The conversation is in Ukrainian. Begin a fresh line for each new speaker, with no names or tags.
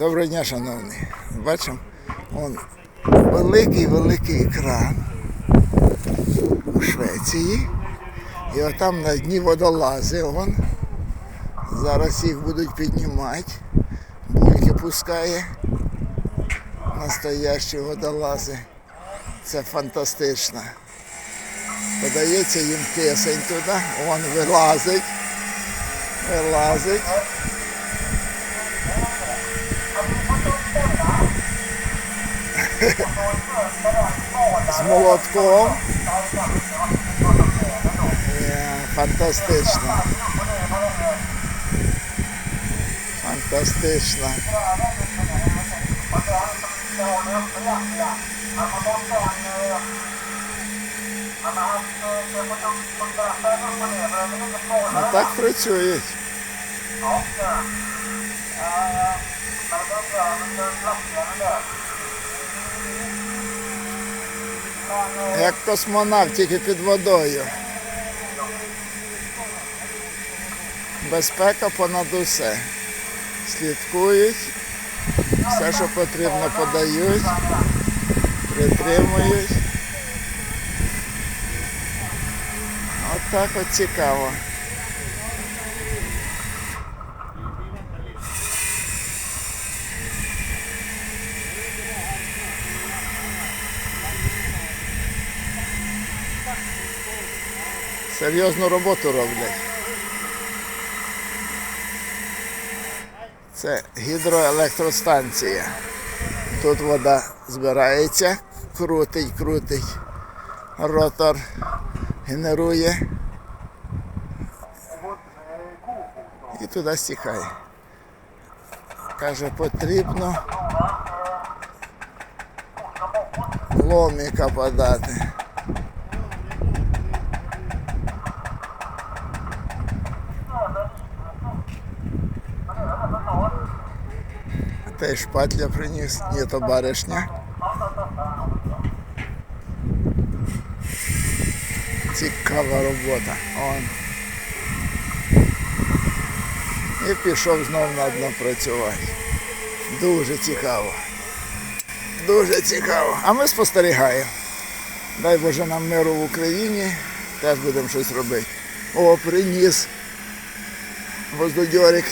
Доброго дня, шановний. Бачимо, он великий-великий екран у Швеції. І отам на дні водолази. Он. Зараз їх будуть піднімати. Бульки пускає. Настоящі водолази. Це фантастично. Подається їм кисень туди, он вилазить. Вилазить. З молотком. Е, Фантастично. Фантастично. Ну так працюють. Як космонавт, тільки під водою. Безпека понад усе. Слідкують, все, що потрібно, подають, притримують. От от цікаво. Серйозну роботу роблять. Це гідроелектростанція. Тут вода збирається, крутить, крутить. Ротор генерує. І туди стікає. Каже, потрібно ломіка подати. Та й шпатля приніс, ні, то баришня. Цікава робота. Он. І пішов знов на дно працювати. Дуже цікаво. Дуже цікаво. А ми спостерігаємо. Дай Боже нам миру в Україні. Теж будемо щось робити. О, приніс. Воздодьорик